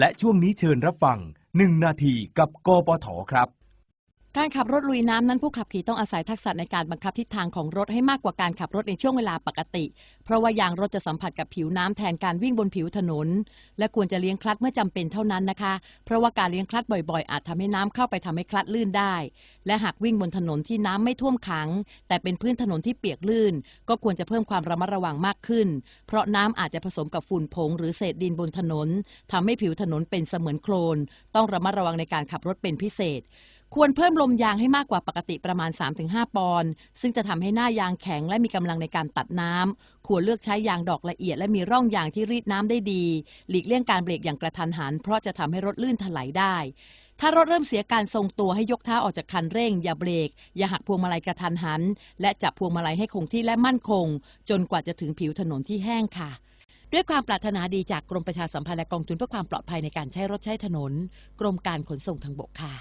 และช่วงนี้เชิญรับฟัง 1 นาทีกับกปทครับ การขับรถลุยน้ำนั้นผู้ขับขี่ต้องอาศัยทักษะในการบังคับทิศทางของรถให้มากกว่าการขับรถในช่วงเวลาปกติ เพราะว่ายางรถจะสัมผัสกับผิวน้ำแทนการวิ่งบนผิวถนน และควรจะเลี้ยงคลัตช์เมื่อจำเป็นเท่านั้นนะคะ เพราะว่าการเลี้ยงคลัตช์บ่อยๆ อาจทำให้น้ำเข้าไปทำให้คลัตช์ลื่นได้ และหากวิ่งบนถนนที่น้ำไม่ท่วมขัง แต่เป็นพื้นถนนที่เปียกลื่น ก็ควรจะเพิ่มความระมัดระวังมากขึ้น เพราะน้ำอาจจะผสมกับฝุ่นผง หรือเศษดินบนถนนทำให้ผิวถนนเป็นเสมือนโคลนต้องระมัดระวังในการขับรถเป็นพิเศษ ควรเพิ่มลมยางให้มากกว่าปกติประมาณ 3-5 ปอนด์ซึ่งจะทำให้หน้ายางแข็งและมีกำลังในการตัดน้ำควรเลือกใช้ยางดอกละเอียดและมีร่องยางที่รีดน้ำได้ดี หลีกเลี่ยงการเบรกอย่างกระทันหัน เพราะจะทำให้รถลื่นถลายได้ ถ้ารถเริ่มเสียการทรงตัวให้ยกเท้าออกจากคันเร่ง อย่าเบรก อย่าหักพวงมาลัยกระทันหัน และจับพวงมาลัยให้คงที่และมั่นคง จนกว่าจะถึงผิวถนนที่แห้งค่ะด้วยความปรารถนาดีจากกรมประชาสัมพันธ์และกองทุนเพื่อความปลอดภัยในการใช้รถใช้ถนน กรมการขนส่งทางบกค่ะ